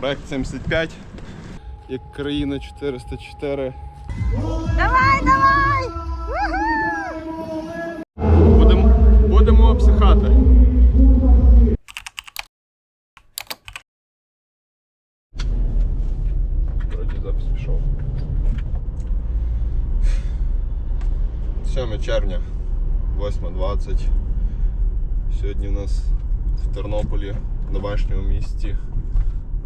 Проект 75. Як країна 404. Давай, давай! Будемо будемо обсихати. Вроді запис пішов. 7 червня, 8.20. Сьогодні у нас в Тернополі, в домашньому місті,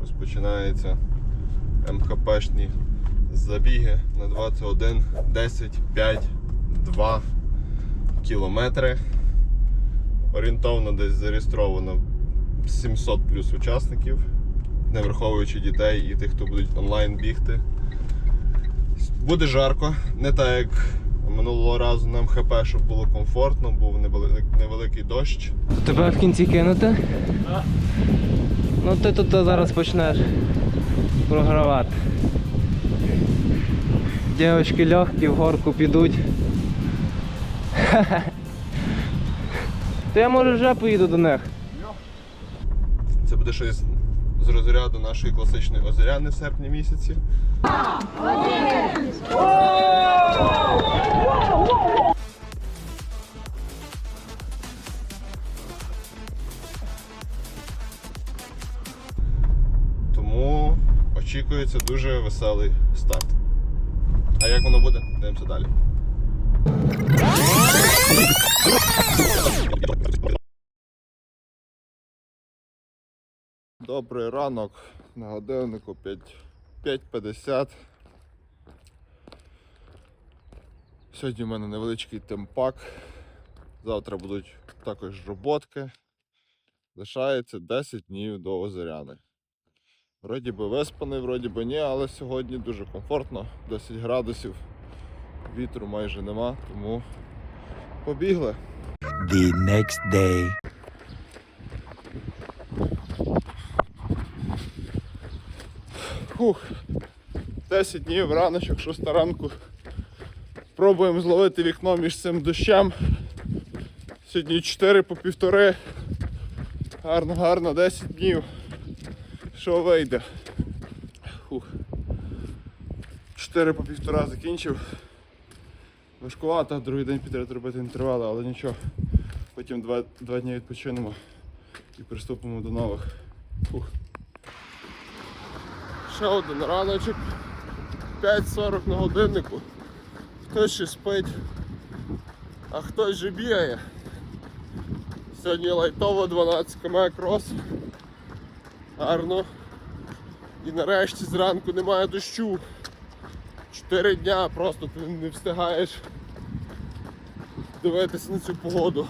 розпочинаються МХПшні забіги на 21, 10, 5, 2 кілометри. Орієнтовно десь зареєстровано 700 плюс учасників, не враховуючи дітей і тих, хто будуть онлайн бігти. Буде жарко, не так як минулого разу на МХП, щоб було комфортно, був невеликий дощ. Тебе в кінці кинути? Ну ти тут зараз почнеш програвати. Дівчатки легкі в горку підуть. То я може вже поїду до них. Це буде щось з розряду нашої класичної озеряни в серпні місяці. Очікується дуже веселий старт. А як воно буде? Дивимося далі. Добрий ранок на годиннику 5.50. Сьогодні в мене невеличкий темпак. Завтра будуть також роботки. Лишається 10 днів до озеряни. Вроді би виспаний, вроді би ні, але сьогодні дуже комфортно, 10 градусів, вітру майже нема, тому побігли. the next day. Фух. 10 днів раночок, 6 ранку. Пробуємо зловити вікно між цим дощем. Сьогодні 4 по півтори. Гарно, гарно, 10 днів. Що вийде? Фух. 4 по півтора закінчив. Важкувато, другий день підряд робити інтервали, але нічого. Потім два, два дні відпочинемо і приступимо до нових. Фух. Ще один раночок. 5.40 на годиннику. Хтось ще спить, а хтось же бігає. Сьогодні лайтово 12 км крос. Гарно. І нарешті зранку немає дощу. Чотири дня просто ти не встигаєш дивитися на цю погоду.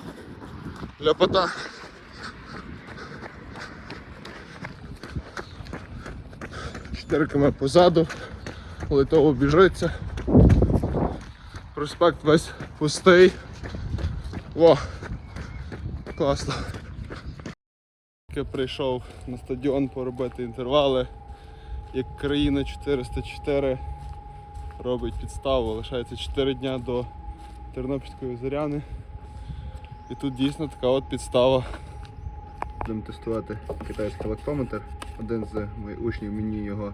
Ляпота. Чотири км позаду, литово біжиться. Проспект весь пустий. О! Класно. Я прийшов на стадіон поробити інтервали. Як країна 404 робить підставу, лишається 4 дня до Тернопільської зоряни. І тут дійсно така от підстава. Будемо тестувати китайський лактометр. Один з моїх учнів мені його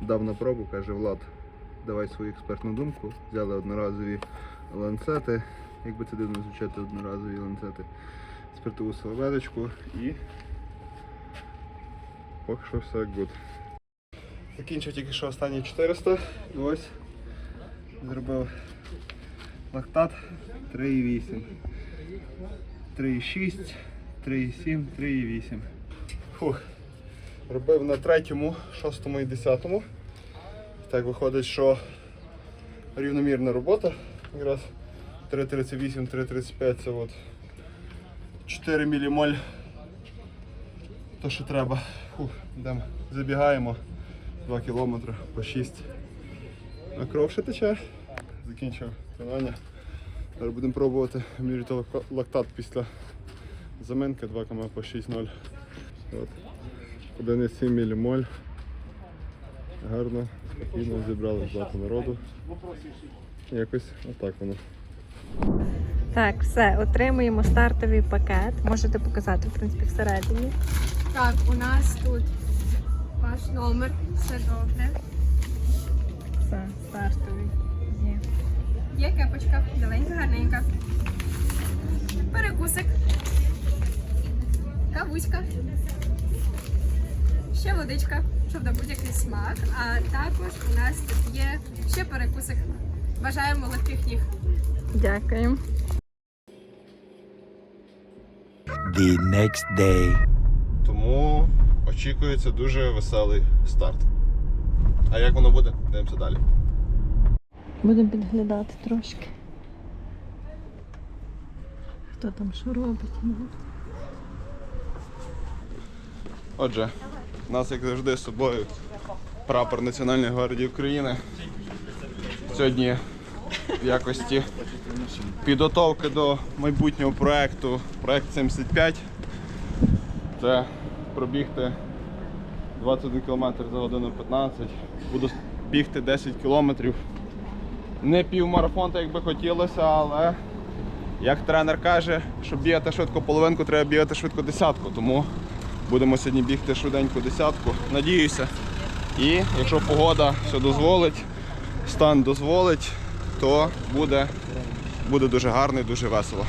дав на пробу, каже Влад, давай свою експертну думку. Взяли одноразові ланцети, як би це дивно звучати, одноразові ланцети, спиртову серветочку і поки що все гуд. Закінчив тільки що останні 400 і ось зробив лактат 3,8. 3,6, 3,7, 3,8. Фух. Робив на третьому, шостому і десятому. Так виходить, що рівномірна робота. Якраз 3,38, 3,35 це от 4 мілімоль. То, що треба. Фух, йдемо. Забігаємо 2 кілометри по 6. А кров ще тече. Закінчив тренування. Зараз будемо пробувати міряти лактат після заминки 2 км по 6,0. От. 1,7 мілімоль. Гарно, спокійно зібрали багато народу. Якось отак воно. Так, все, отримуємо стартовий пакет. Можете показати, в принципі, всередині. Так, у нас тут ваш номер. Все добре. Все, стартовий. Є. Є кепочка, біленька, гарненька. Перекусик. Кавуська. Ще водичка, щоб на будь-який смак. А також у нас тут є ще перекусик. Бажаємо легких ніг. Дякуємо. The next day. Тому очікується дуже веселий старт. А як воно буде? Дивимося далі. Будемо підглядати трошки. Хто там що робить? ну. Отже, у нас, як завжди, з собою прапор Національної гвардії України. Сьогодні в якості підготовки до майбутнього проекту, проект 75. Це пробігти 21 км за годину 15. Буду бігти 10 кілометрів. Не півмарафон, так як би хотілося, але як тренер каже, щоб бігати швидко половинку, треба бігати швидко десятку. Тому будемо сьогодні бігти швиденько десятку. Надіюся. І якщо погода все дозволить, стан дозволить, то буде, буде дуже гарно і дуже весело.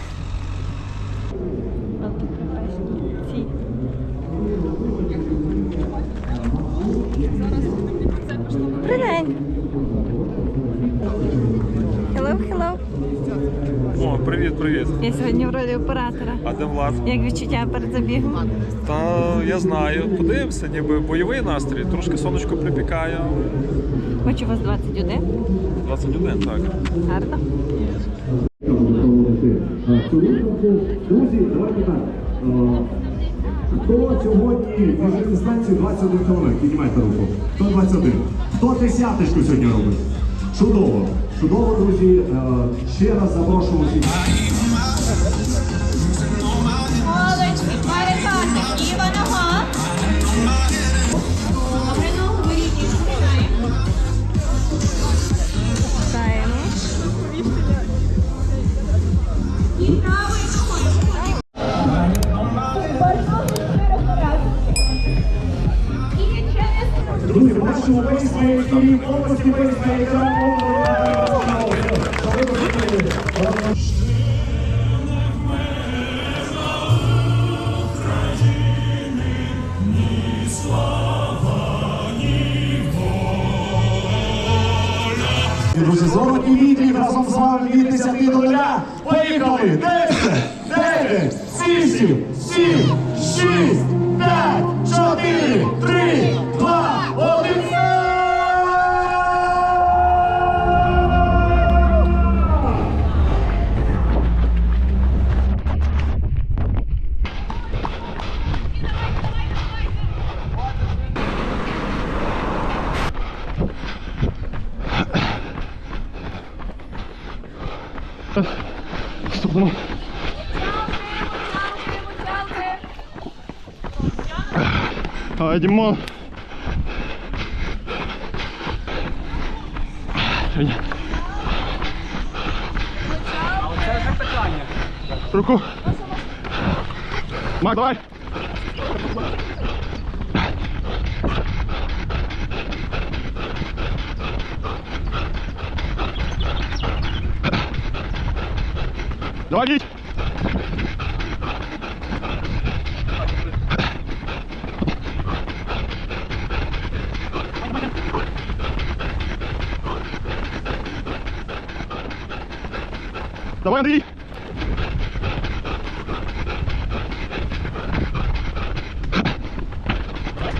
Hello, hello. О, привіт, привіт. Я сьогодні в ролі оператора. А де Влад? Як відчуття перед забігом? Та я знаю. Подивимося, ніби бойовий настрій. Трошки сонечко припікає. Бачу, у вас 21. 21, так. Гарно. Друзі, давайте так. Е, Хто сьогодні біжить дистанцію 21 км? Піднімайте руку. Хто 21? Хто десяточку сьогодні робить? Чудово. Чудово, друзі. Е, Ще раз запрошую всіх. Друзі, золоті відлік разом з вами від 10 до 0. Поїхали! 10, 9, 8, 7, 6, 5, 4, 3, А, Дімон. Руку. Мак, давай. Їдь. Давай, Андрій.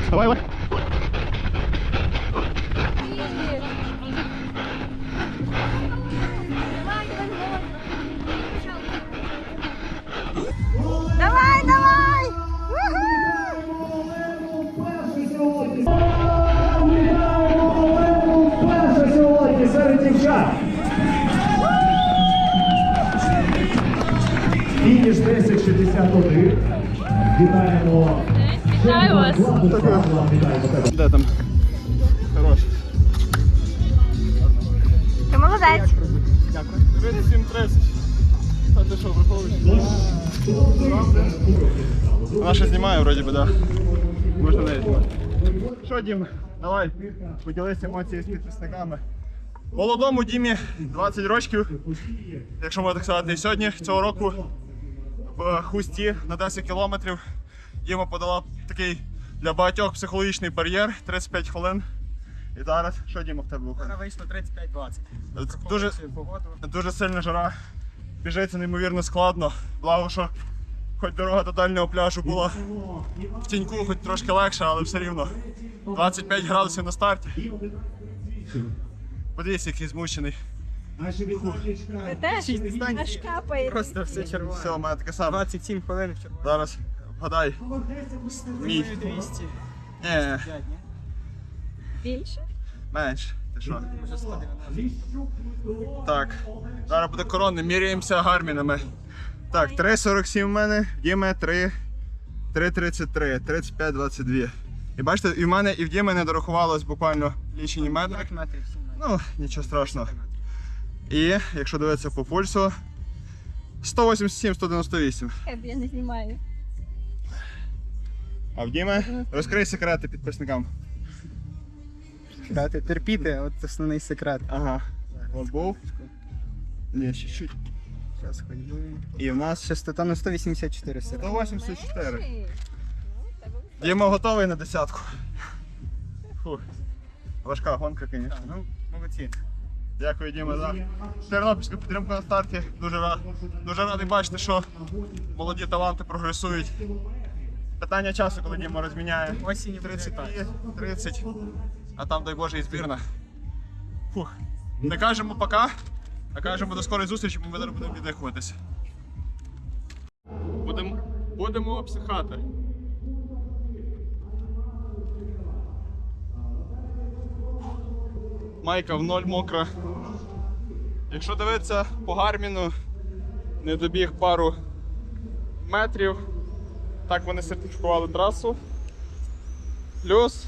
Давай, давай. Вітаємо. Вітаю вас. Де там? Хорош. Ти молодець. 37.30. А ти що, враховуєш? Вона ще знімає, вроді би, да. Можна знімати. Що, Дім, давай, поділися емоціями з підписниками. Молодому Дімі 20 років, якщо можна так сказати. І сьогодні цього року в хусті на 10 кілометрів Діма подала такий для багатьох психологічний бар'єр 35 хвилин. І зараз, що Діма в тебе виходить? Вийшло 35-20. Дуже, дуже сильна жара. Біжиться неймовірно складно. Благо, що хоч дорога до дальнього пляжу була в тіньку, хоч трошки легше, але все рівно. 25 градусів на старті. Подивіться, який змучений. Ви теж аж капає. Просто все червоне. Все, у мене таке саме. 27 хвилин червоне. Зараз вгадай. Мій. 200. Ні, Більше? менше. Ти що? Так. Зараз буде корона, міряємося гармінами. Так, 3,47 в мене, в Діми 3, 3,33, 35, 22. І бачите, і в мене, і в Діми не дорахувалось буквально лічені метри. метрів 7 метрів. Ну, нічого страшного. І якщо дивитися по пульсу, 187-198. Я не знімаю. А в Діми розкрий секрети підписникам. Дати терпіти, от основний секрет. Ага. От був. Ні, ще чуть. Зараз ходимо. І в нас Частота на 184 сира. 184. Діма готовий на десятку. Фух. Важка гонка, звісно. Ну, молодці. Дякую, Діма, за тернопільську підтримку на старті. Дуже, рад, дуже радий бачити, що молоді таланти прогресують. Питання часу, коли Діма розміняє. Осінь 32, 30, а там, дай Боже, і збірна. Фух. Не кажемо пока, а кажемо до скорої зустрічі, бо ми зараз будемо віддихуватися. Будемо, будемо обсихати. Майка в ноль мокра. Якщо дивитися по гарміну, не добіг пару метрів. Так вони сертифікували трасу. Плюс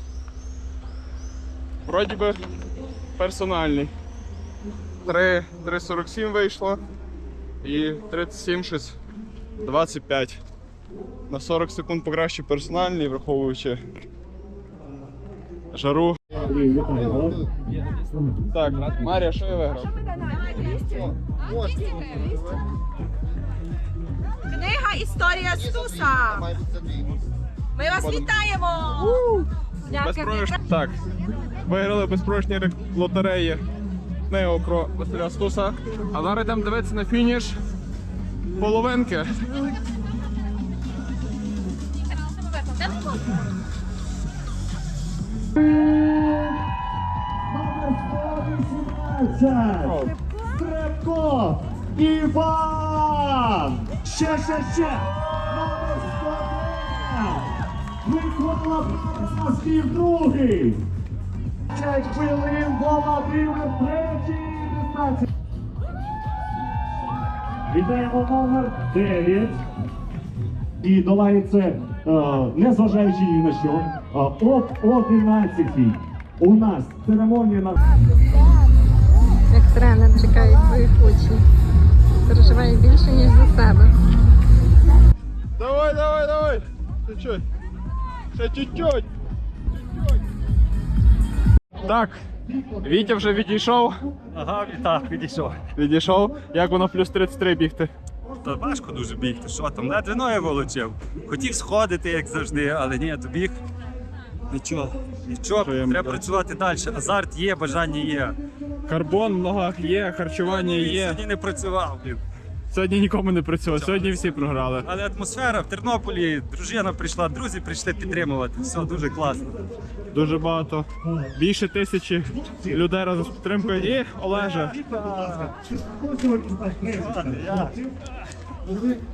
вроді би персональний. 3, 3,47 вийшло і 37 щось 25. На 40 секунд покраще персональний, враховуючи жару. Так, Марія, що я виграв? Книга Історія Стуса. Ми вас вітаємо! Безпрограш... Так. Виграли безпрограшні рек- лотереї Нео про Василя Стуса. А зараз йдемо дивитися на фініш половинки. Стрибко! Іван! Ще, ще, ще! Номер 109! Микола Парасовський другий! 5 хвилин Володимир третій дистанції. Вітаємо номер 9. І долає це, е, незважаючи ні на що, об 11 у нас церемонія на Як тренер чекає своїх учнів. Переживає більше, ніж за себе. Давай, давай, давай! Чуть-чуть. Ще чуть-чуть. Так, Вітя вже відійшов. Ага, так, відійшов. Відійшов. Як воно плюс 33 бігти? Та важко дуже бігти. Що там? Ледве ноги волочив. Хотів сходити, як завжди, але ні, добіг. Нічого, нічого, Що я треба можу? працювати далі. Азарт є, бажання є. Карбон в ногах є, харчування є. Сьогодні не працював, блін. Сьогодні нікому не працював, сьогодні всі програли. Але атмосфера в Тернополі, дружина прийшла, друзі прийшли підтримувати. Все дуже класно. Дуже багато. Більше тисячі людей разом з підтримкою. І Олежа.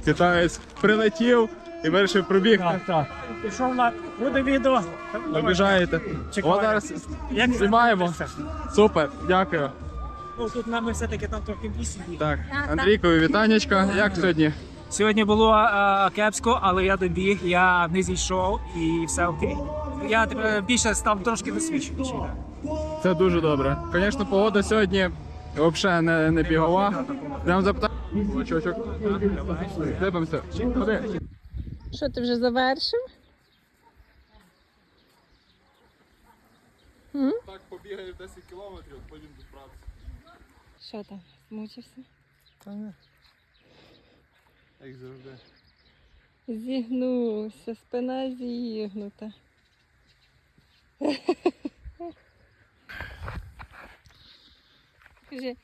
Китаєць прилетів і вирішив пробігти. Так. так. Пішов на буде відео. Обіжаєте. О, зараз Як знімаємо. Супер, дякую. Ну, тут нам все-таки там трохи більше. Так, Андрійкові вітанечка. Як сьогодні? Сьогодні було а, кепсько, але я добіг, я не зійшов і все окей. Я тепер більше став трошки досвідченіший. Це дуже добре. Звісно, погода сьогодні взагалі не, не бігова. Прям запитаю. Очочок. Дивимося. Ходи. Що ти вже завершив? М? Так побігаєш 10 кілометрів, потім до праці. Що там, змучився? Та не. Як завжди. Зігнувся, спина зігнута. Каже,